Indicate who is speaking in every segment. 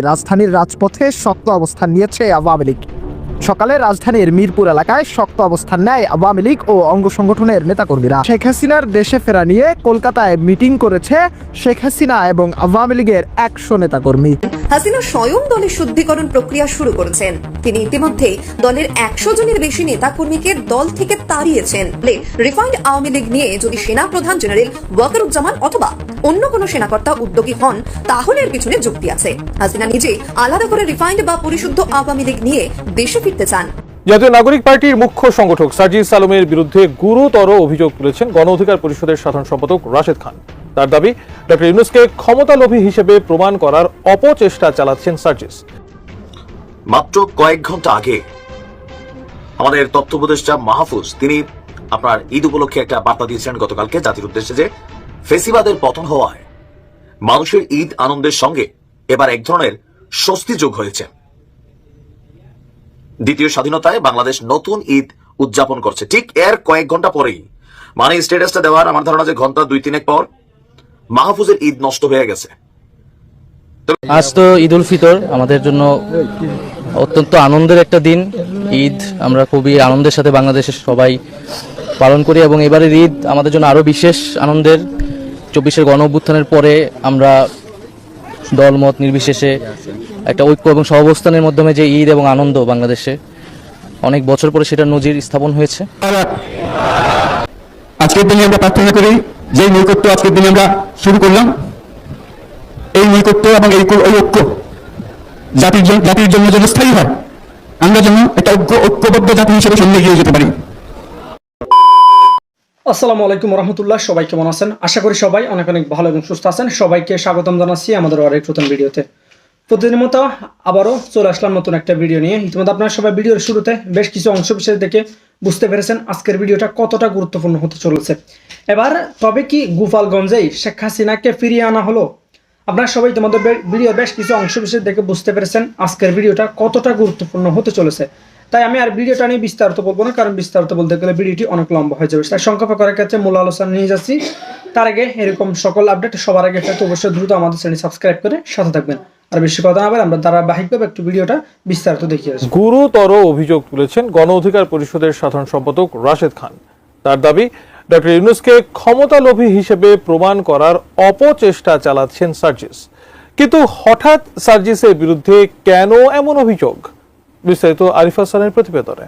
Speaker 1: রাজধানীর রাজপথে শক্ত অবস্থান নিয়েছে আওয়ামী লীগ। সকালে রাজধানীর মিরপুর এলাকায় শক্ত অবস্থান নেয় আওয়ামী লীগ ও অঙ্গ সংগঠনের নেতাকর্মীরা। শেখ হাসিনার দেশে ফেরা নিয়ে কলকাতায় মিটিং করেছে শেখ হাসিনা এবং আওয়ামী লীগের একশো নেতাকর্মী।
Speaker 2: হাসিনা স্বয়ং দলের শুদ্ধিকরণ প্রক্রিয়া শুরু করেছেন। তিনি ইতিমধ্যেই দলের একশো জনের বেশি নেতা কর্মীকে দল থেকে তাড়িয়েছেন। রিফাইন্ড আওয়ামী লীগ নিয়ে যদি সেনা প্রধান জেনারেল ওয়াকারুজ্জামান অথবা অন্য কোনো সেনাকর্তা উদ্যোগী হন, তাহলে এর পিছনে যুক্তি আছে। হাসিনা নিজে আলাদা করে রিফাইন্ড বা পরিশুদ্ধ আওয়ামী লীগ নিয়ে দেশে ফিরতে চান।
Speaker 3: জাতীয় নাগরিক পার্টির মুখ্য সংগঠক সার্জিস আলমের বিরুদ্ধে গুরুতর অভিযোগ তুলেছেন গণ অধিকার পরিষদের সাধারণ সম্পাদক রাশেদ খান। তার দাবি ডক্টর ইউনুসকে ক্ষমতালোভী হিসেবে প্রমাণ করার অপচেষ্টা চালাচ্ছেন সার্জিস।
Speaker 4: মাত্র কয়েক ঘণ্টা আগে আমাদের তথ্য উপদেষ্টা মাহফুজ তিনি আপনার ঈদ উপলক্ষে একটা বার্তা দিয়েছিলেন গতকালকে জাতির উদ্দেশ্যে যে ফেসিবাদের পতন হওয়ায় মানুষের ঈদ আনন্দের সঙ্গে এবার এক ধরনের স্বস্তি যোগ হয়েছে। দ্বিতীয় স্বাধীনতায় বাংলাদেশ নতুন ঈদ উদযাপন করছে। ঠিক এর কয়েক ঘণ্টা পরেই। মানে স্ট্যাটাসটা দেওয়ার আমার ধারণা যে ঘণ্টা দুই, তিনেক পর মাহফুজের ঈদ নষ্ট হয়ে গেছে।
Speaker 5: আজ তো ঈদ উল ফিতর, আমাদের জন্য অত্যন্ত আনন্দের একটা দিন। ঈদ, আমরা খুবই আনন্দের সাথে বাংলাদেশের সবাই পালন করি এবং এবারের ঈদ আমাদের জন্য আরও বিশেষ আনন্দের। চব্বিশের গণ অভ্যুত্থানের পরে আমরা দলমত নির্বিশেষে একটা ঐক্য এবং সহাবস্থানের মাধ্যমে যে ঈদ এবং আনন্দ বাংলাদেশে অনেক বছর পরে সেটা নজির স্থাপন হয়েছে।
Speaker 6: আজকের দিনে আমরা প্রার্থনা করি যে নৈকট্য আজকের দিনে আমরা শুরু করলাম এই নৈকট্য এবং এই ঐক্য- জাতির জাতির জন্য যেন স্থায়ী হয় আমরা যেন একটা ঐক্য ঐক্যবদ্ধ জাতি হিসেবে সামনে এগিয়ে যেতে পারি।
Speaker 7: আসসালামু আলাইকুম রহমতুল্লাহ সবাই কেমন আছেন? আশা করি সবাই অনেক অনেক ভালো এবং সুস্থ আছেন। সবাইকে স্বাগতম জানাচ্ছি আমাদের আরেক নতুন ভিডিওতে। প্রতিদিনের মতো আবারও চলে আসলাম নতুন একটা ভিডিও নিয়ে। ইতিমধ্যে আপনারা সবাই ভিডিওর শুরুতে বেশ কিছু অংশ বিশেষ দেখে বুঝতে পেরেছেন আজকের ভিডিওটা কতটা গুরুত্বপূর্ণ হতে চলেছে। এবার তবে কি গোপালগঞ্জেই শেখ হাসিনাকে ফিরিয়ে আনা হলো? আপনারা সবাই তোমাদের ভিডিওর বেশ কিছু অংশ বিশেষ দেখে বুঝতে পেরেছেন আজকের ভিডিওটা কতটা গুরুত্বপূর্ণ হতে চলেছে। তাই আমি আর ভিডিওটা নিয়ে বিস্তারিত বলব না, কারণ বিস্তারিত বলতে গেলে ভিডিওটি অনেক লম্বা হয়ে যাবে। তাই সংক্ষেপে করার ক্ষেত্রে মূল আলোচনা নিয়ে যাচ্ছি। তার আগে এরকম সকল আপডেট সবার আগে পেতে অবশ্যই দ্রুত আমাদের চ্যানেল সাবস্ক্রাইব করে সাথে থাকবেন। আর বেশি কথা না আমরা ধারাবাহিকভাবে একটু ভিডিওটা বিস্তারিত আসব।
Speaker 3: গুরুতর অভিযোগ তুলেছেন গণ অধিকার পরিষদের সাধারণ সম্পাদক রাশেদ খান। তার দাবি ডক্টর ইউনুসকে ক্ষমতালোভী হিসেবে প্রমাণ করার অপচেষ্টা চালাচ্ছেন সার্জিস। কিন্তু হঠাৎ সার্জিসের বিরুদ্ধে কেন এমন অভিযোগ? বিস্তারিত আরিফ হাসানের প্রতিবেদনে।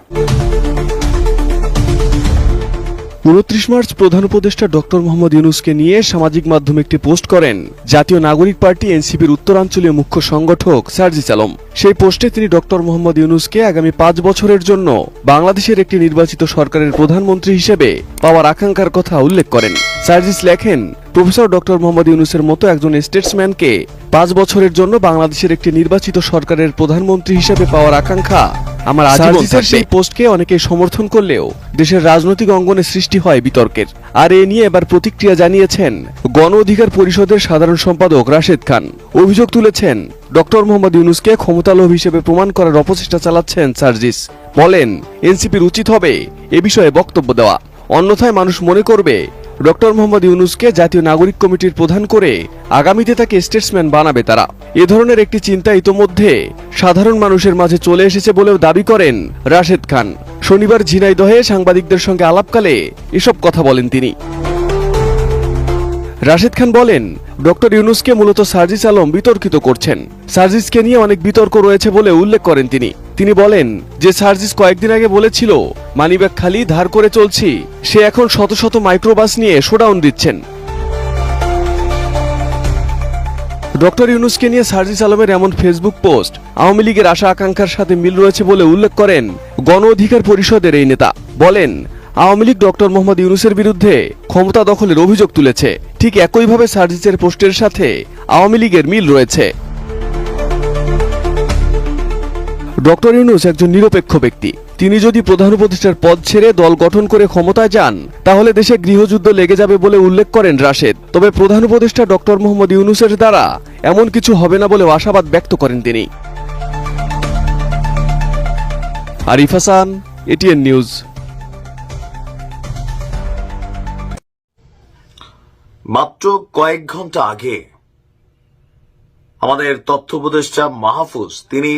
Speaker 8: উনত্রিশ মার্চ প্রধান উপদেষ্টা ডক্টর মোহাম্মদ ইউনুসকে নিয়ে সামাজিক মাধ্যমে একটি পোস্ট করেন। জাতীয় নাগরিক পার্টি এনসিপির উত্তরাঞ্চলীয় মুখ্য সংগঠক সার্জিস আলম। সেই পোস্টে তিনি ডক্টর মোহাম্মদ ইউনুসকে আগামী পাঁচ বছরের জন্য বাংলাদেশের একটি নির্বাচিত সরকারের প্রধানমন্ত্রী হিসেবে পাওয়ার আকাঙ্ক্ষার কথা উল্লেখ করেন। সার্জিস লেখেন, প্রফেসর ডক্টর মোহাম্মদ ইউনুসের মতো একজন স্টেটসম্যানকে পাঁচ বছরের জন্য বাংলাদেশের একটি নির্বাচিত সরকারের প্রধানমন্ত্রী হিসেবে পাওয়ার আকাঙ্ক্ষা আমার আজীবন সেই পোস্টকে অনেকে সমর্থন করলেও দেশের রাজনৈতিক অঙ্গনে সৃষ্টি হয় বিতর্কের। আর এ নিয়ে এবার প্রতিক্রিয়া জানিয়েছেন গণ অধিকার পরিষদের সাধারণ সম্পাদক রাশেদ খান। অভিযোগ তুলেছেন ডক্টর মোহাম্মদ ইউনুসকে ক্ষমতালোভ হিসেবে প্রমাণ করার অপচেষ্টা চালাচ্ছেন সার্জিস। বলেন এনসিপির উচিত হবে এ বিষয়ে বক্তব্য দেওয়া। অন্যথায় মানুষ মনে করবে ডক্টর মোহাম্মদ ইউনুসকে জাতীয় নাগরিক কমিটির প্রধান করে আগামীতে তাকে স্টেটসম্যান বানাবে তারা। এ ধরনের একটি চিন্তা ইতোমধ্যে সাধারণ মানুষের মাঝে চলে এসেছে বলেও দাবি করেন রাশেদ খান। শনিবার ঝিনাইদহে সাংবাদিকদের সঙ্গে আলাপকালে এসব কথা বলেন তিনি। রাশেদ খান বলেন, ডক্টর ইউনুসকে মূলত সার্জিস আলম বিতর্কিত করছেন। সার্জিসকে নিয়ে অনেক বিতর্ক রয়েছে বলে উল্লেখ করেন তিনি। তিনি বলেন, যে সার্জিস কয়েকদিন আগে বলেছিল, মানিব্যাগ খালি ধার করে চলছি, সে এখন শত শত মাইক্রোবাস নিয়ে শোডাউন দিচ্ছেন। ডক্টর ইউনুসকে নিয়ে সার্জিস আলমের এমন ফেসবুক পোস্ট আওয়ামী লীগের আশা আকাঙ্ক্ষার সাথে মিল রয়েছে বলে উল্লেখ করেন গণ অধিকার পরিষদের এই নেতা। বলেন আওয়ামী লীগ ডক্টর মোহাম্মদ ইউনুসের বিরুদ্ধে ক্ষমতা দখলের অভিযোগ তুলেছে। ঠিক একইভাবে সার্জিসের পোস্টের সাথে আওয়ামী লীগের মিল রয়েছে। ডক্টর ইউনুস একজন নিরপেক্ষ ব্যক্তি। তিনি যদি প্রধান উপদেষ্টার পদ ছেড়ে দল গঠন করে ক্ষমতায় যান, তাহলে দেশে গৃহযুদ্ধ লেগে যাবে বলে উল্লেখ করেন রাশেদ। তবে প্রধান উপদেষ্টা ডক্টর মোহাম্মদ ইউনুসের দ্বারা এমন কিছু হবে না বলেও আশাবাদ ব্যক্ত করেন তিনি। Arif Hasan ATN news.
Speaker 4: মাত্র কয়েক ঘণ্টা আগে আমাদের তথ্য উপদেষ্টা মাহফুজ, তিনি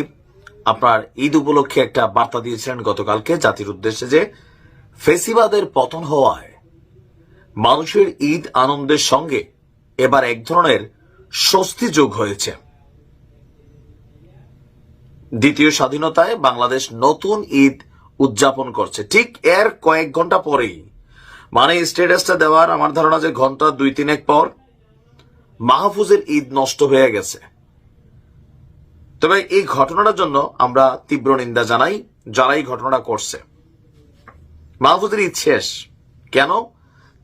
Speaker 4: আপনার ঈদ উপলক্ষে একটা বার্তা দিয়েছিলেন গতকালকে জাতির উদ্দেশ্যে যে ফেসিবাদের পতন হওয়ায় মানুষের ঈদ আনন্দের সঙ্গে এবার এক ধরনের স্বস্তি যোগ হয়েছে। দ্বিতীয় স্বাধীনতায় বাংলাদেশ নতুন ঈদ উদযাপন করছে। ঠিক এর কয়েক ঘণ্টা পরেই মানে স্ট্যাটাসটা দেওয়ার আমার ধারণা যে ঘণ্টা দুই তিনেক পর মাহফুজের ঈদ নষ্ট হয়ে গেছে। তবে এই ঘটনাটার জন্য আমরা তীব্র নিন্দা জানাই যারা এই ঘটনাটা করছে। মাহফুজের ঈদ শেষ। কেন?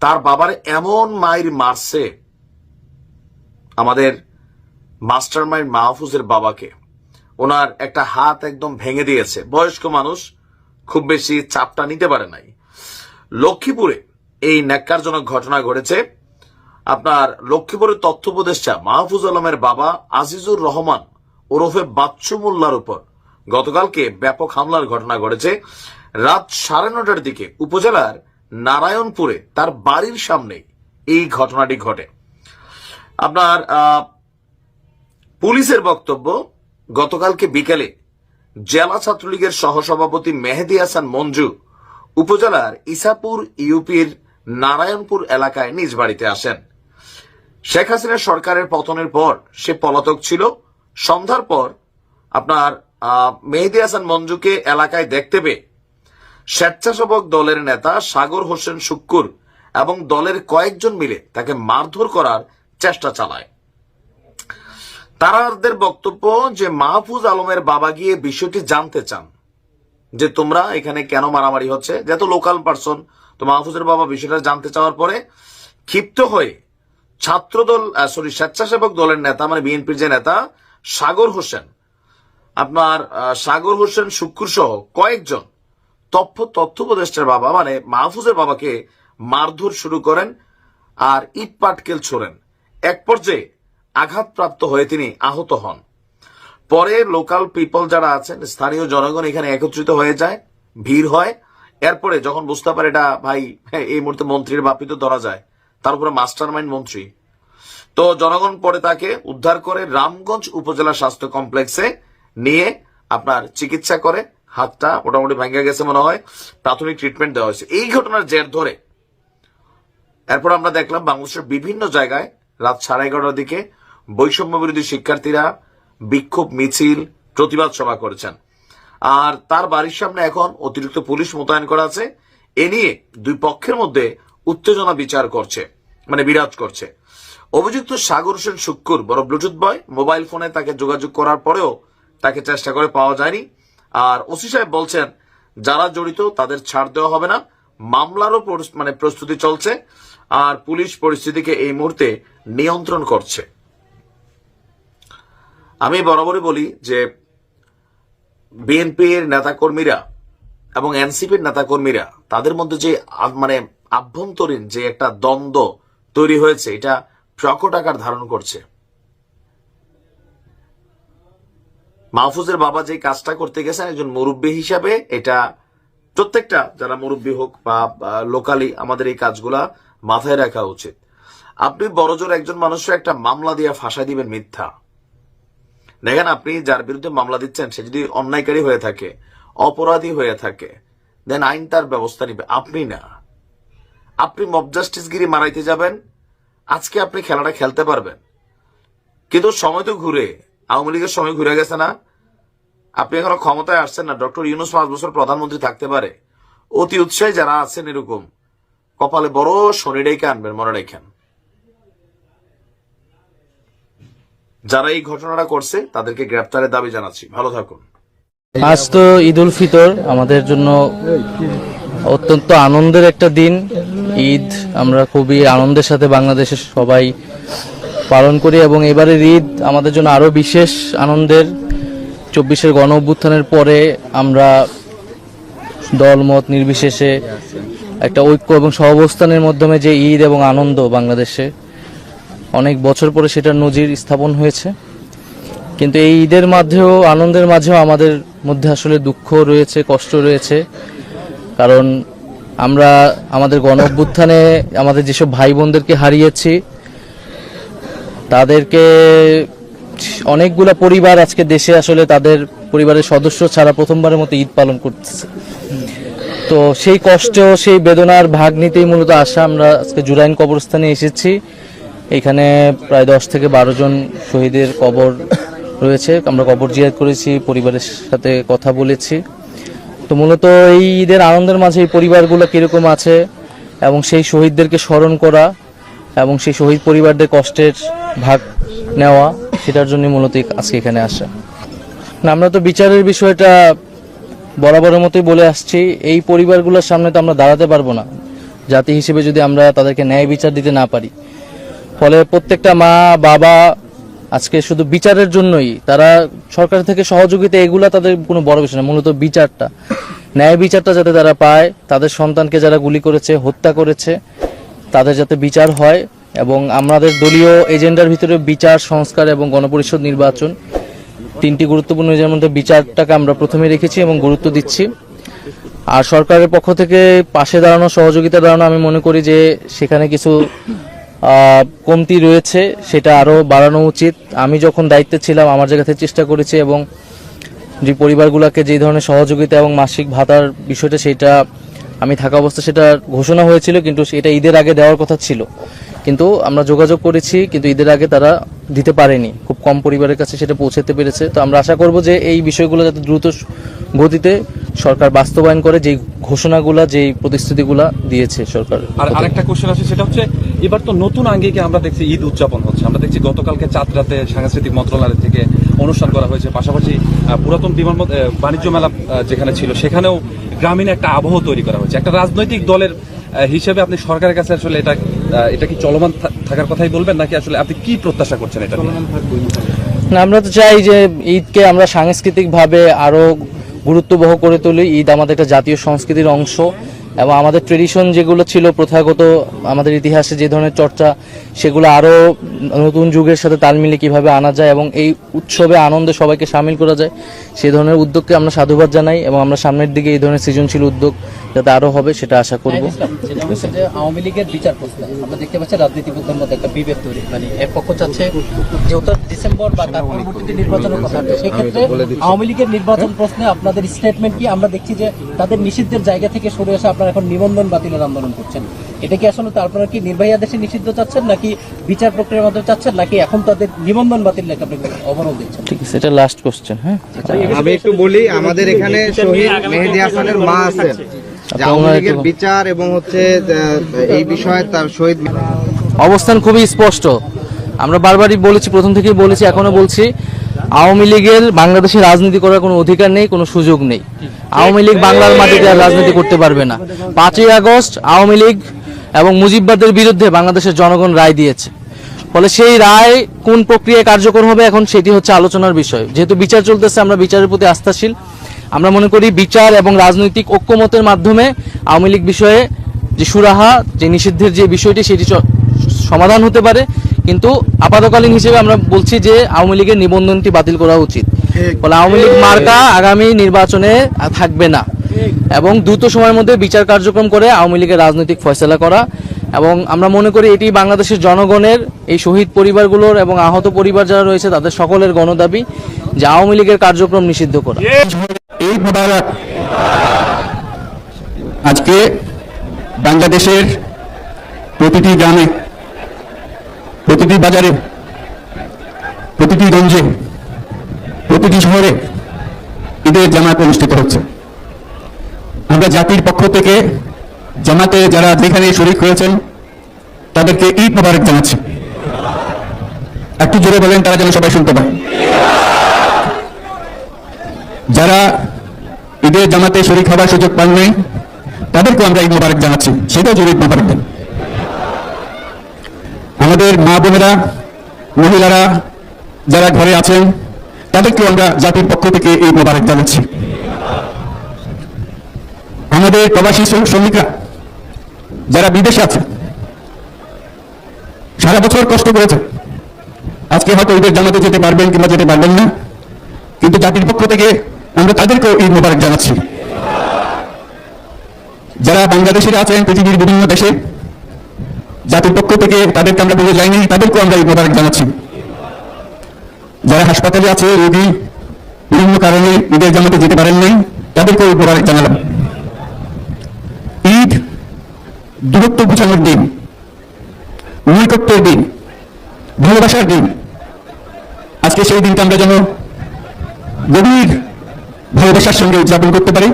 Speaker 4: তার বাবার এমন মায়ের মারছে আমাদের মাস্টার মাইন্ড মাহফুজের বাবাকে। ওনার একটা হাত একদম ভেঙে দিয়েছে। বয়স্ক মানুষ খুব বেশি চাপটা নিতে পারে নাই। লক্ষ্মীপুরে এই ন্যাক্কারজনক ঘটনা ঘটেছে। আপনার লক্ষ্মীপুরের তথ্য উপদেষ্টা মাহফুজ আলমের বাবা আজিজুর রহমান ওরফে বাচ্চু মোল্লার উপর গতকালকে ব্যাপক হামলার ঘটনা ঘটেছে। রাত সাড়ে নটার দিকে উপজেলার নারায়ণপুরে তার বাড়ির সামনে এই ঘটনাটি ঘটে। আপনার পুলিশের বক্তব্য, গতকালকে বিকেলে জেলা ছাত্রলীগের সহসভাপতি মেহেদি হাসান মঞ্জু উপজেলার ইসাপুর ইউপির নারায়ণপুর এলাকায় নিজ বাড়িতে আসেন। শেখ হাসিনা সরকারের পতনের পর সে পলাতক ছিল। সন্ধ্যার পর আপনার মেহেদি হাসান মঞ্জুকে এলাকায় দেখতে পেয়ে স্বেচ্ছাসেবক দলের নেতা সাগর হোসেন শুক্কুর এবং দলের কয়েকজন মিলে তাকে মারধর করার চেষ্টা চালায়। তারাদের বক্তব্য যে মাহফুজ আলমের বাবা গিয়ে বিষয়টি জানতে চান, যে তোমরা এখানে কেন মারামারি হচ্ছে যেহেতু লোকাল পার্সন তো মাহফুজের বাবা বিষয়টা জানতে চাওয়ার পরে ক্ষিপ্ত হয়ে ছাত্রদল সরি স্বেচ্ছাসেবক দলের নেতা মানে বিএনপির যে নেতা, সাগর হোসেন। আপনার সাগর হোসেন শুক্কুর সহ কয়েকজন তথ্য তথ্য উপদেষ্টার বাবা মানে মাহফুজের বাবাকে মারধর শুরু করেন আর ইট পাটকেল ছোড়েন। এক পর্যায়ে আঘাতপ্রাপ্ত হয়ে তিনি আহত হন। পরে লোকাল পিপল যারা আছেন, স্থানীয় জনগণ এখানে একত্রিত হয়ে যায়, ভিড় হয়। এরপরে যখন বুঝতে পারে এটা ভাই, এই মুহূর্তে মন্ত্রীর বাপিত ধরা যায়, তার উপরে মাস্টার মাইন্ড মন্ত্রী। তো জনগণ পরে তাকে উদ্ধার করে রামগঞ্জ উপজেলা স্বাস্থ্য কমপ্লেক্সে নিয়ে আপনার চিকিৎসা করে, হাতটা মোটামুটি ভেঙে গেছে মনে হয়, প্রাথমিক ট্রিটমেন্ট দেওয়া হয়েছে। এই ঘটনার জের ধরে এরপর আমরা দেখলাম বাংলাদেশের বিভিন্ন জায়গায় রাত সাড়ে এগারোটার দিকে বৈষম্য বিরোধী শিক্ষার্থীরা বিক্ষোভ মিছিল, প্রতিবাদ সভা করেছেন। আর তার বাড়ির সামনে এখন অতিরিক্ত পুলিশ মোতায়েন করা আছে। এ নিয়ে দুই পক্ষের মধ্যে উত্তেজনা বিচার করছে মানে বিরাজ করছে। অভিযুক্ত সাগর হোসেন শুক্কুর বড় ব্লুটুথ বয় মোবাইল ফোনে তাকে যোগাযোগ করার পরেও তাকে চেষ্টা করে পাওয়া যায়নি। আর ওসি সাহেব বলছেন, যারা জড়িত তাদের ছাড় দেওয়া হবে না। মামলারও মানে প্রস্তুতি চলছে আর পুলিশ পরিস্থিতিকে এই মুহূর্তে নিয়ন্ত্রণ করছে। আমি বরাবরই বলি যে বিএনপির নেতাকর্মীরা এবং এনসিপির নেতাকর্মীরা, তাদের মধ্যে যে মানে আভ্যন্তরীণ যে একটা দ্বন্দ্ব তৈরি হয়েছে, এটা প্রকট আকার ধারণ করছে। মাহফুজের বাবা যে কাজটা করতে গেছেন, একজন মুরব্বী হিসাবে এটা প্রত্যেকটা, যারা মুরব্বী হোক বা লোকালি, আমাদের এই কাজগুলা মাথায় রাখা উচিত। আপনি বড়জোর একজন মানুষের একটা মামলা দিয়ে ফাঁসাই দিবেন মিথ্যা। দেখেন আপনি যার বিরুদ্ধে মামলা দিচ্ছেন, সে যদি অন্যায়কারী হয়ে থাকে, অপরাধী হয়ে থাকে দেন আইন তার ব্যবস্থা নিবে। আপনি না। আপনি মব জাস্টিসগিরি মারাইতে যাবেন, আজকে আপনি খেলাটা খেলতে পারবেন। কিন্তু সময় তো ঘুরে, আওয়ামী লীগের সময় ঘুরে গেছে না। আপনি এখনও ক্ষমতায় আসছেন না। ডক্টর ইউনুস পাঁচ বছর প্রধানমন্ত্রী থাকতে পারে। অতি উৎসাহী যারা আছেন এরকম, কপালে বড় শনি রেখে আনবেন, মনে রেখেন। যারা এই ঘটনাটা করছে, তাদেরকে গ্রেপ্তারের দাবি জানাচ্ছি। ভালো থাকুন।
Speaker 5: আজ তো ঈদ উল ফিতর। আমাদের জন্য অত্যন্ত আনন্দের একটা দিন। ঈদ আমরা খুবই আনন্দের সাথে বাংলাদেশের সবাই পালন করি এবং এবারের ঈদ আমাদের জন্য আরও বিশেষ আনন্দের। চব্বিশের গণ অভ্যুত্থানের পরে আমরা দলমত নির্বিশেষে একটা ঐক্য এবং সহাবস্থানের মাধ্যমে যে ঈদ এবং আনন্দ বাংলাদেশে অনেক বছর পরে সেটার নজির স্থাপন হয়েছে। কিন্তু এই ঈদের মাঝেও, আনন্দের মাঝেও আমাদের মধ্যে আসলে দুঃখ রয়েছে, কষ্ট রয়েছে। কারণ আমরা আমাদের গণ অভ্যুত্থানে আমাদের যেসব ভাই বোনদেরকে হারিয়েছি, তাদেরকে অনেকগুলা পরিবার আজকে দেশে আসলে তাদের পরিবারের সদস্য ছাড়া প্রথমবারের মতো ঈদ পালন করতেছে। তো সেই কষ্ট, সেই বেদনার ভাগ নিতেই মূলত আসা আমরা আজকে জুরাইন কবরস্থানে এসেছি। এখানে প্রায় দশ থেকে বারো জন শহীদের কবর রয়েছে। আমরা কবর জিয়াদ করেছি, পরিবারের সাথে কথা বলেছি। তো মূলত এই ঈদের আনন্দের মাঝে এই পরিবারগুলো কীরকম আছে এবং সেই শহীদদেরকে স্মরণ করা এবং সেই শহীদ পরিবারদের কষ্টের ভাগ নেওয়া, সেটার জন্য মূলত আজকে এখানে আসা। না, আমরা তো বিচারের বিষয়টা বরাবরের মতোই বলে আসছি। এই পরিবারগুলোর সামনে তো আমরা দাঁড়াতে পারব না। জাতি হিসেবে যদি আমরা তাদেরকে ন্যায় বিচার দিতে না পারি ফলে প্রত্যেকটা মা, বাবা আজকে শুধু বিচারের জন্যই, তারা সরকার থেকে সহযোগিতা এগুলা তাদের কোনো বড় বিষয় না, মূলত বিচারটা। ন্যায় বিচারটা যাতে তারা পায়, তাদের সন্তানকে যারা গুলি করেছে, হত্যা করেছে, তাদের যাতে বিচার হয় এবং আমাদের দলীয় এজেন্ডার ভিতরে বিচার, সংস্কার এবং গণপরিষদ নির্বাচন তিনটি গুরুত্বপূর্ণ এর মধ্যে বিচারটাকে আমরা প্রথমে রেখেছি এবং গুরুত্ব দিচ্ছি। আর সরকারের পক্ষ থেকে পাশে দাঁড়ানো, সহযোগিতা দাঁড়ানো, আমি মনে করি যে সেখানে কিছু কমতি রয়েছে, সেটা আরও বাড়ানো উচিত। আমি যখন দায়িত্বে ছিলাম, আমার জায়গা থেকে চেষ্টা করেছি এবং যে পরিবারগুলোকে যে ধরনের সহযোগিতা এবং মাসিক ভাতার বিষয়টা, সেটা আমি থাকা অবস্থা সেটা ঘোষণা হয়েছিল, কিন্তু সেটা ঈদের আগে দেওয়ার কথা ছিল। কিন্তু আমরা যোগাযোগ করেছি, কিন্তু ঈদের আগে তারা দিতে পারেনি। খুব কম পরিবারের কাছে সেটা পৌঁছাতে পেরেছে। তো আমরা আশা করব যে এই বিষয়গুলো যাতে দ্রুত গতিতে সরকার বাস্তবায়ন করে যেই ঘোষণাগুলা যেই প্রতিশ্রুতিগুলা দিয়েছে সরকার।
Speaker 9: আর আরেকটা কোশ্চেন আছে সেটা হচ্ছে এবার তো নতুন আঙ্গিকে আমরা দেখছি ঈদ উদযাপন হচ্ছে। আমরা দেখছি গতকালকে চাঁদরাতে সাংস্কৃতিক মন্ত্রণালয় থেকে অনুষ্ঠান করা হয়েছে। পাশাপাশি পুরাতন বিমান বাণিজ্য মেলা যেখানে ছিল সেখানেও গ্রামীণ একটা আবহ তৈরি করা হয়েছে। একটা রাজনৈতিক দলের হিসেবে আপনি সরকারের কাছে আসলে এটা এটা কি চলমান থাকার কথাই বলবেন? নাকি আসলে আপনি কি প্রত্যাশা করছেন এটা
Speaker 5: আমরা তো চাই যে ঈদকে আমরা সাংস্কৃতিকভাবে আরও গুরুত্ববহ করে তুলি। ঈদ আমাদের একটা জাতীয় সংস্কৃতির অংশ। এবং আমাদের ট্রেডিশন যেগুলো ছিল প্রথাগত, আমাদের ইতিহাসে যে ধরনের চর্চা, সেগুলো আরও নতুন যুগের সাথে তাল মিলিয়ে কীভাবে আনা যায় এবং এই উৎসবে আনন্দে সবাইকে সামিল করা যায় সেই ধরনের উদ্যোগকে আমরা সাধুবাদ জানাই এবং আমরা সামনের দিকে এই ধরনের সৃজনশীল উদ্যোগ যাতে আরও হবে সেটা আশা করব।
Speaker 10: আওয়ামী লীগের বিচার আমরা দেখতে পাচ্ছি রাজনীতিবিদদের মধ্যে একটা বিভেদ তৈরি মানে এক পক্ষ চাচ্ছে যেহেতু ডিসেম্বর বা তার পরবর্তীতে নির্বাচনের কথা সেক্ষেত্রে আওয়ামী লীগের নির্বাচন প্রশ্নে আপনাদের স্টেটমেন্ট কি? আমরা দেখছি যে তাদের নিষিদ্ধের জায়গা থেকে সরে এসে আপনারা এখন নিবন্ধন বাতিলের আন্দোলন করছেন। এটা কি আসলে তো আপনারা কি নির্বাহী আদেশে নিষিদ্ধ চাচ্ছেন নাকি বিচার প্রক্রিয়ার মাধ্যমে চাচ্ছেন নাকি এখন তাদের নিবন্ধন বাতিল নাকি আপনি অবরোধ দিচ্ছেন?
Speaker 5: ঠিক আছে এটা লাস্ট কোশ্চেন হ্যাঁ?
Speaker 11: আমি একটু বলি আমাদের এখানে শহীদ মেহেদি হাসানের মা আছেন। যে বিচার এবং হচ্ছে এই বিষয়ে তার শহীদ
Speaker 5: অবস্থান খুবই স্পষ্ট। আমরা বারবারই বলেছি প্রথম থেকেই বলেছি এখনও বলছি আওয়ামী লীগের বাংলাদেশে রাজনীতি করার কোনো অধিকার নেই, কোনো সুযোগ নেই। আওয়ামী লীগ বাংলার মাটিতে আর রাজনীতি করতে পারবে না। পাঁচই আগস্ট আওয়ামী লীগ এবং মুজিববাদের বিরুদ্ধে বাংলাদেশের জনগণ রায় দিয়েছে। ফলে সেই রায় কোন প্রক্রিয়ায় কার্যকর হবে এখন সেটি হচ্ছে আলোচনার বিষয়। যেহেতু বিচার চলতেছে, আমরা বিচারের প্রতি আস্থাশীল। আমরা মনে করি বিচার এবং রাজনৈতিক ঐক্যমতের মাধ্যমে আওয়ামী লীগ বিষয়ে যে সুরাহা, যে নিষিদ্ধের যে বিষয়টি, সেটি সমাধান হতে পারে। কিন্তু আপাতকালীন হিসেবে আমরা বলছি যে আওয়ামী লীগের নিবন্ধনটি বাতিল করা উচিত। ফলে আওয়ামী লীগ মার্কা আগামী নির্বাচনে থাকবে না। এবং দ্রুত সময়ের মধ্যে বিচার কার্যক্রম করে আওয়ামী লীগের রাজনৈতিক ফয়সলা করা। এবং আমরা মনে করি এটি বাংলাদেশের জনগণের এই শহীদ পরিবারগুলোর এবং আহত পরিবার যারা রয়েছে তাদের সকলের গণদাবি যে আওয়ামী লীগের কার্যক্রম নিষিদ্ধ করা।
Speaker 6: আজকে বাংলাদেশের প্রতিটি গ্রামে প্রতিটি বাজারে, প্রতিটি গঞ্জে প্রতিটি শহরে ঈদের জামাত অনুষ্ঠিত হচ্ছে। আমরা জাতির পক্ষ থেকে জামাতে যারা যেখানে শরিক হয়েছেন, তাদেরকে ঈদ মোবারক জানাচ্ছি। একটু জোরে বলেন, তারা যেন সবাই শুনতে পায়। যারা ঈদের জামাতে শরিক খাবার সুযোগ পান নাই, তাদেরকেও আমরা ঈদ মোবারক জানাচ্ছি। সেটাও জরুরি ঈদ মোবারক দেন। আমাদের মা বোনেরা, মহিলারা যারা ঘরে আছেন, তাদেরকেও আমরা জাতির পক্ষ থেকে এই মোবারক জানাচ্ছি। আমাদের প্রবাসী শ্রম- শ্রমিকরা যারা বিদেশে আছে সারা বছর কষ্ট করেছে আজকে হয়তো ঈদের জামাতে যেতে পারবেন কিংবা যেতে পারবেন না, কিন্তু জাতির পক্ষ থেকে আমরা তাদেরকেও এই মোবারক জানাচ্ছি। যারা বাংলাদেশের আছেন, পৃথিবীর বিভিন্ন দেশে জাতির পক্ষ থেকে তাদেরকে আমরা বলে যাইনি, তাদেরকেও আমরা ঈদ মোবারক জানাচ্ছি। যারা হাসপাতালে আছে, রোগী, বিভিন্ন কারণে ঈদের জামাতে যেতে পারেন নাই তাদেরকে উপকার জানালাম। ঈদ দূরত্ব গুছানোর দিন নৈকট্যের দিন, ভালোবাসার দিন। আজকে সেই দিনটা আমরা যেন গভীর ভালোবাসার সঙ্গে উদযাপন করতে পারি।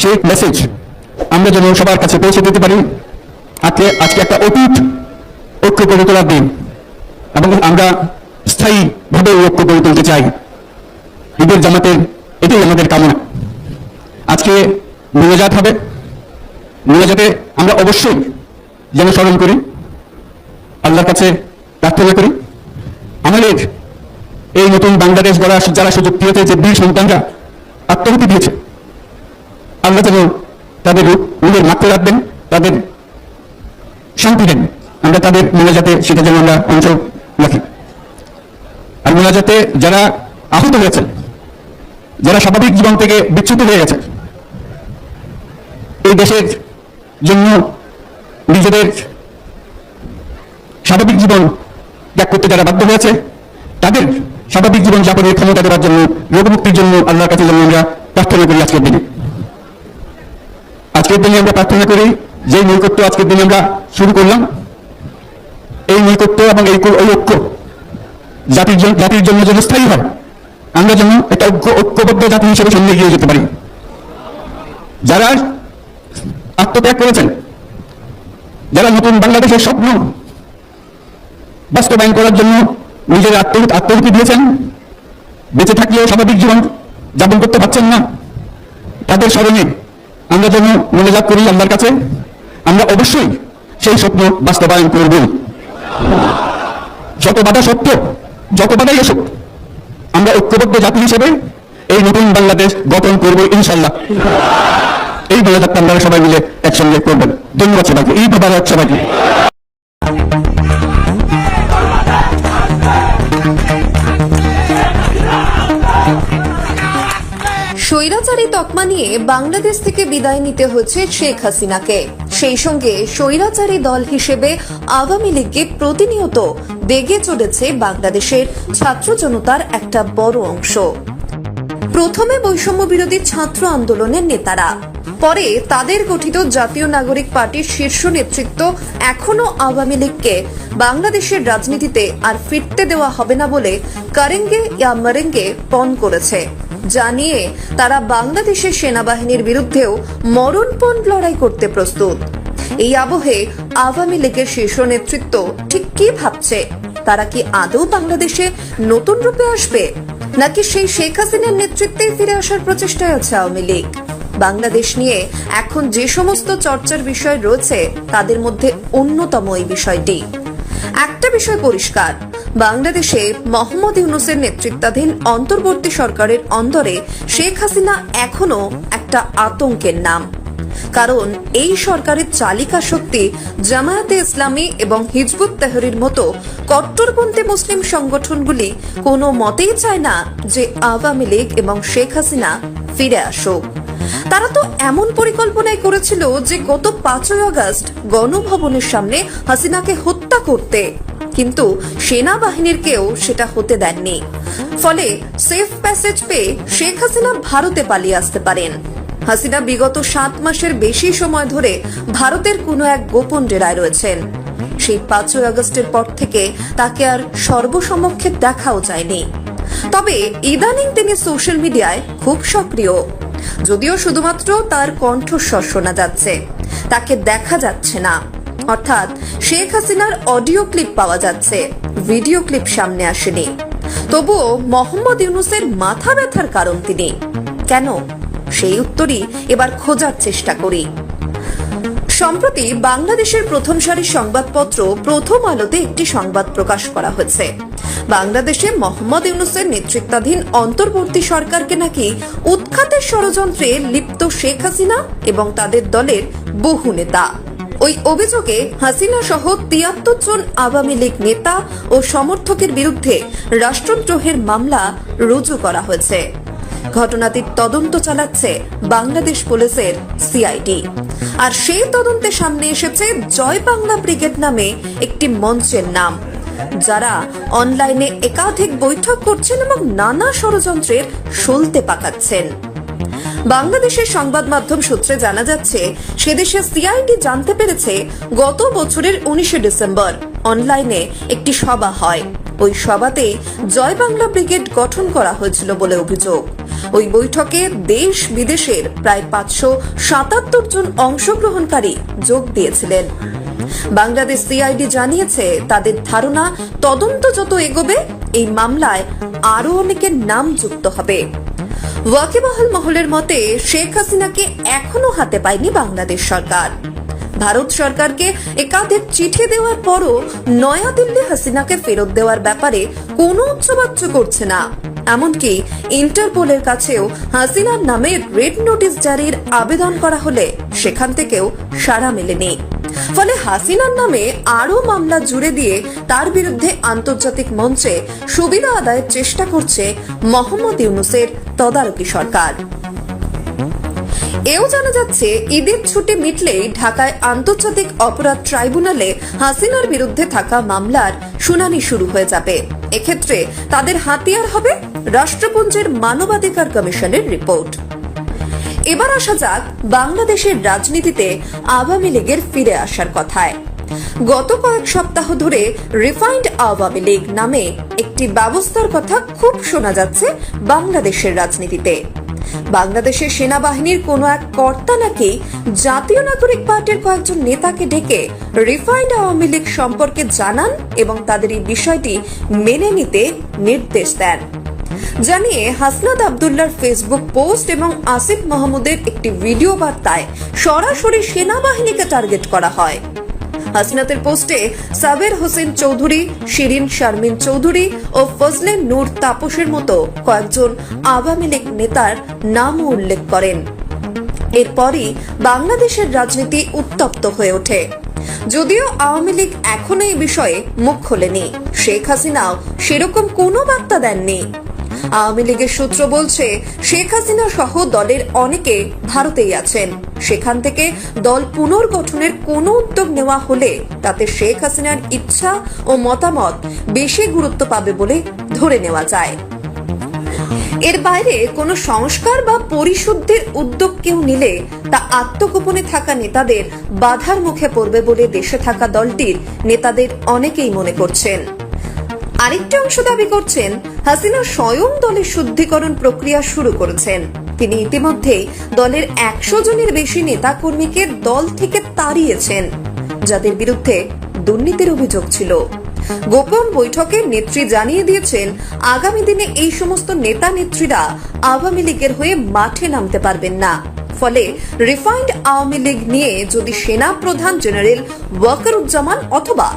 Speaker 6: সেই মেসেজ আমরা যেন সবার কাছে পৌঁছে দিতে পারি। আজকে আজকে একটা অটুট ঐক্য গড়ে তোলার দিন। এবং আমরা স্থায়ীভাবে ঐক্য গড়ে তুলতে চাই। ঈদের জামাতের, এটাই আমাদের কামনা। আজকে মোনাজাত হবে। মোনাজাতে আমরা অবশ্যই যেন স্মরণ করি, আল্লাহর কাছে প্রার্থনা করি। আমাদের এই নতুন বাংলাদেশ গড়ার যারা সুযোগ দিয়েছে যে বীর সন্তানরা আত্মহতি দিয়েছে, আল্লাহ যেন তাদের নিজের মাত্রে রাখবেন, তাদের দেন। আমরা তাদের মোনাজাতে সেটা যেন আমরা অংশ রাখি। আর মোনাজাতে যারা আহত হয়েছেন, যারা স্বাভাবিক জীবন থেকে বিচ্যুত হয়ে গেছে এই দেশের জন্য নিজেদের স্বাভাবিক জীবন ত্যাগ করতে যারা বাধ্য হয়েছে, তাদের স্বাভাবিক জীবন যাপনের ক্ষমতা দেওয়ার জন্য, রোগমুক্তির জন্য আল্লাহর কাছে যেন আমরা প্রার্থনা করি আজকের দিনে। আজকের দিনে আমরা প্রার্থনা করি যে নৈকট্য আজকের দিনে আমরা শুরু করলাম, এই নৈকট্য এবং এই ঐক্য জাতির জন্য জাতির জন্য যেন স্থায়ী হয়, আমরা যেন একটা ঐক্য, ঐক্যবদ্ধ জাতি হিসেবে সামনে এগিয়ে যেতে পারি। যারা আত্মত্যাগ করেছেন, যারা নতুন বাংলাদেশের স্বপ্ন বাস্তবায়ন করার জন্য নিজের আত্মহিত আত্মহুতি দিয়েছেন, বেঁচে থাকলেও স্বাভাবিক জীবন যাপন করতে পারছেন না, তাদের স্মরণে আমরা যেন মনোজাত করি আল্লাহর কাছে। আমরা অবশ্যই সেই স্বপ্ন বাস্তবায়ন করব। যত বাধা সত্য, যত বাধাই এসব আমরা ঐক্যবদ্ধ জাতি হিসেবে এই নতুন বাংলাদেশ গঠন করব ইনশাল্লাহ এই মনোজাতটা আপনারা সবাই মিলে একসঙ্গে করবেন। ধন্যবাদ সবাইকে। এই বাবার সবাইকে।
Speaker 2: স্বৈরাচারী তকমা নিয়ে বাংলাদেশ থেকে বিদায় নিতে হচ্ছে শেখ হাসিনাকে। সেই সঙ্গে স্বৈরাচারী দল হিসেবে আওয়ামী লীগকে প্রতিনিয়ত বেগে চলেছে বাংলাদেশের ছাত্র জনতার একটা বড় অংশ। প্রথমে বৈষম্য বিরোধী ছাত্র আন্দোলনের নেতারা। পরে তাদের গঠিত জাতীয় নাগরিক পার্টির শীর্ষ নেতৃত্ব এখনও আওয়ামী লীগকে বাংলাদেশের রাজনীতিতে আর ফিরতে দেওয়া হবে না বলে কারেঙ্গে ইয়া মারেঙ্গে পণ করেছে। জানিয়ে তারা বাংলাদেশের সেনাবাহিনীর বিরুদ্ধেও মরণপণ লড়াই করতে প্রস্তুত। এই আবহে আওয়ামী লীগের শীর্ষ নেতৃত্ব ঠিক কি ভাবছে? তারা কি আদৌ বাংলাদেশে নতুন রূপে আসবে? নাকি সেই শেখ হাসিনার নেতৃত্বে ফিরে আসার প্রচেষ্টায় আছে আওয়ামী লীগ? বাংলাদেশ নিয়ে এখন যে সমস্ত চর্চার বিষয় রয়েছে, তাদের মধ্যে অন্যতম এই বিষয়টি। একটা বিষয় পরিষ্কার বাংলাদেশে মোহাম্মদ ইউনুসের নেতৃত্বাধীন অন্তর্বর্তী সরকারের অন্দরে শেখ হাসিনা এখনও একটা আতঙ্কের নাম। কারণ এই সরকারের চালিকা শক্তি জামায়াতে ইসলামী এবং হিজবুত তেহরির মতো কট্টরপন্থী মুসলিম সংগঠনগুলি কোনো মতেই চায় না যে আওয়ামী লীগ এবং শেখ হাসিনা ফিরে আসুক। তারা তো এমন পরিকল্পনাই করেছিল যে গত পাঁচই আগস্ট গণভবনের সামনে হাসিনাকে হত্যা করতে কিন্তু সেনাবাহিনীর কেউ সেটা হতে দেননি। ফলে সেফ প্যাসেজ পেয়ে শেখ হাসিনা ভারতে পালিয়ে আসতে পারেন। হাসিনা বিগত সাত মাসের বেশি সময় ধরে ভারতের কোনো এক গোপন ডেরায় রয়েছেন। সেই পাঁচই আগস্টের পর থেকে তাকে আর সর্বসমক্ষে দেখাও যায়নি। তবে ইদানিং তিনি সোশ্যাল মিডিয়ায় খুব সক্রিয়। যদিও শুধুমাত্র তার কণ্ঠস্বর শোনা যাচ্ছে, তাকে দেখা যাচ্ছে না। অর্থাৎ শেখ হাসিনার অডিও ক্লিপ পাওয়া যাচ্ছে। ভিডিও ক্লিপ সামনে আসেনি। তবুও মোহাম্মদ ইউনুসের মাথা ব্যথার কারণ তিনি। কেন? সেই উত্তরই এবার খোঁজার চেষ্টা করি। সম্প্রতি বাংলাদেশের প্রথম সারির সংবাদপত্র প্রথম আলোতে একটি সংবাদ প্রকাশ করা হয়েছে। বাংলাদেশে মোহাম্মদ ইউনুসের নেতৃত্বাধীন অন্তর্বর্তী সরকারকে নাকি উৎখাতের ষড়যন্ত্রে লিপ্ত শেখ হাসিনা এবং তাদের দলের বহু নেতা। ওই অভিযোগে হাসিনা সহ তিয়াত্তর জন আওয়ামী লীগ নেতা ও সমর্থকের বিরুদ্ধে রাষ্ট্রদ্রোহের মামলা রুজু করা হয়েছে। ঘটনাটির তদন্ত চালাচ্ছে বাংলাদেশ পুলিশের সিআইডি। আর সেই তদন্তে সামনে এসেছে জয় বাংলা ব্রিগেড নামে একটি মঞ্চের নাম, যারা অনলাইনে একাধিক বৈঠক করছেন এবং নানা ষড়যন্ত্রের সলতে পাকাচ্ছেন। বাংলাদেশের সংবাদ মাধ্যম সূত্রে জানা যাচ্ছে, সেদেশে সিআইডি জানতে পেরেছে গত বছরের উনিশে ডিসেম্বর অনলাইনে একটি সভা হয়। ওই সভাতে জয় বাংলা ব্রিগেড গঠন করা হয়েছিল বলে অভিযোগ। ওই বৈঠকে দেশ বিদেশের প্রায় পাঁচশো সাতাত্তর জন অংশগ্রহণকারী যোগ দিয়েছিলেন। বাংলাদেশ সিআইডি জানিয়েছে, তাদের ধারণা তদন্ত যত এগোবে, এই মামলায় আরও অনেকের নাম যুক্ত হবে। ওয়াকিবহাল মহলের মতে, শেখ হাসিনাকে এখনও হাতে পায়নি বাংলাদেশ সরকার। ভারত সরকারকে একাধিক চিঠি দেওয়ার পরও নয়াদিল্লি হাসিনাকে ফেরত দেওয়ার ব্যাপারে কোনো উচ্চবাচ্য করছে না। এমনকি ইন্টারপোলের কাছেও হাসিনার নামে রেড নোটিশ জারির আবেদন করা হলে সেখান থেকেও সাড়া মেলেনি। ফলে হাসিনার নামে আরও মামলা জুড়ে দিয়ে তার বিরুদ্ধে আন্তর্জাতিক মঞ্চে সুবিধা আদায়ের চেষ্টা করছে মোহাম্মদ ইউনুসের তদারকি সরকার। এও জানা যাচ্ছে, ঈদের ছুটি মিটলেই ঢাকায় আন্তর্জাতিক অপরাধ ট্রাইব্যুনালে হাসিনার বিরুদ্ধে থাকা মামলার শুনানি শুরু হয়ে যাবে। এক্ষেত্রে তাদের হাতিয়ার হবে রাষ্ট্রপুঞ্জের মানবাধিকার কমিশনের রিপোর্ট। এবার আসা যাক বাংলাদেশের রাজনীতিতে আওয়ামী লীগের ফিরে আসার কথায়। গত কয়েক সপ্তাহ ধরে রিফাইন্ড আওয়ামী লীগ নামে একটি ব্যবস্থার কথা খুব শোনা যাচ্ছে বাংলাদেশের রাজনীতিতে। বাংলাদেশের সেনাবাহিনীর কোনো এক কর্তা নাকি জাতীয় নাগরিক পার্টির কয়েকজন নেতাকে ডেকে রিফাইন্ড আওয়ামী লীগ সম্পর্কে জানান এবং তাদের এই বিষয়টি মেনে নিতে নির্দেশ দেন। জানিয়ে হাসনাদ আবদুল্লার ফেসবুক পোস্ট এবং আসিফ মাহমুদের একটি ভিডিও বার্তায় সরাসরি সেনাবাহিনীকে টার্গেট করা হয়। হাসনাতের পোস্টে সাবের হোসেন চৌধুরী, শিরিন শারমিন চৌধুরী ও ফজলে নূর তাপসের মতো কয়েকজন আওয়ামী লীগ নেতার নামও উল্লেখ করেন। এরপরই বাংলাদেশের রাজনীতি উত্তপ্ত হয়ে ওঠে। যদিও আওয়ামী লীগ এখনও এই বিষয়ে মুখ খোলেনি, শেখ হাসিনাও সেরকম কোনো বার্তা দেননি। আওয়ামী লীগের সূত্র বলছে, শেখ হাসিনা সহ দলের অনেকে ভারতেই আছেন। সেখান থেকে দল পুনর্গঠনের কোনো উদ্যোগ নেওয়া হলে তাতে শেখ হাসিনার ইচ্ছা ও মতামত বেশি গুরুত্ব পাবে বলে ধরে নেওয়া যায়। এর বাইরে কোনো সংস্কার বা পরিশুদ্ধির উদ্যোগ কেউ নিলে তা আত্মগোপনে থাকা নেতাদের বাধার মুখে পড়বে বলে দেশে থাকা দলটির নেতাদের অনেকেই মনে করছেন। আরেকটি অংশ দাবি করছেন, হাসিনা স্বয়ং দলের শুদ্ধিকরণ প্রক্রিয়া শুরু করেছেন। তিনি ইতিমধ্যেই দলের একশো জনের বেশি নেতা কর্মীকে দল থেকে তাড়িয়েছেন, যাদের বিরুদ্ধে দুর্নীতির অভিযোগ ছিল। গোপন বৈঠকে নেত্রী জানিয়ে দিয়েছেন, আগামী দিনে এই সমস্ত নেতা নেত্রীরা আওয়ামী লীগের হয়ে মাঠে নামতে পারবেন না। ফলে রিফাইন্ড আওয়ামী লীগ নিয়ে যদি সেনা প্রধান জেনারেল ওয়াকারুজ্জামান অথবা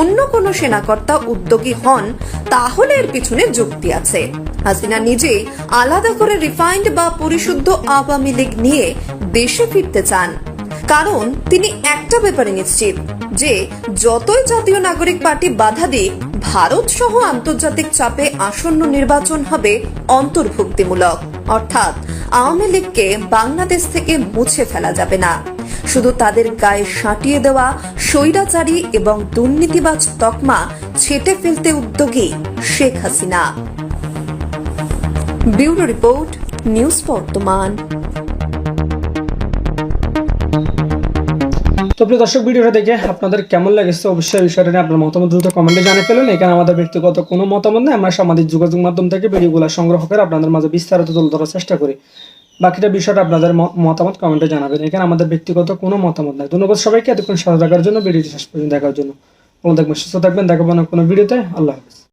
Speaker 2: অন্য কোনো সেনাকর্তা উদ্যোগী হন, তাহলে এর পিছনে যুক্তি আছে। হাসিনা নিজেই আলাদা করে রিফাইন্ড বা পরিশুদ্ধ আওয়ামী লীগ নিয়ে দেশে ফিরতে চান। কারণ তিনি একটা ব্যাপারে নিশ্চিত, যে যতই জাতীয় নাগরিক পার্টি বাধা দিক ভারত সহ আন্তর্জাতিক চাপে আসন্ন নির্বাচন হবে অন্তর্ভুক্তিমূলক। অর্থাৎ আওয়ামী লীগকে বাংলাদেশ থেকে মুছে ফেলা যাবে না। শুধু তাদের গায়ে সাঁটিয়ে দেওয়া স্বৈরাচারী এবং দুর্নীতিবাজ তকমা ছেটে ফেলতে উদ্যোগী Sheikh Hasina. Bureau report, news Bartaman.
Speaker 7: প্রিয় দর্শক, ভিডিওটা দেখে আপনাদের কেমন লেগেছে অবশ্যই বিষয়টা নিয়ে আপনার মতামত দ্রুত কমেন্টে জানিয়ে ফেলুন। এখানে আমাদের ব্যক্তিগত কোনো মতামত নেই। আমরা সামাজিক যোগাযোগ মাধ্যম থেকে ভিডিওগুলো সংগ্রহ করে আপনাদের মাঝে বিস্তারিত তুলে ধরার চেষ্টা করি। বাকিটা বিষয়টা আপনাদের মতামত কমেন্টে জানাবেন। এখানে আমাদের ব্যক্তিগত কোনো মতামত নাই। ধন্যবাদ সবাইকে। এতক্ষণ সাথে থাকার জন্য, ভিডিওটি শেষ পর্যন্ত দেখার জন্য। ভালো থাকবেন, সুস্থ থাকবেন। দেখাবো না কোনো ভিডিওতে। আল্লাহ হাফিজ।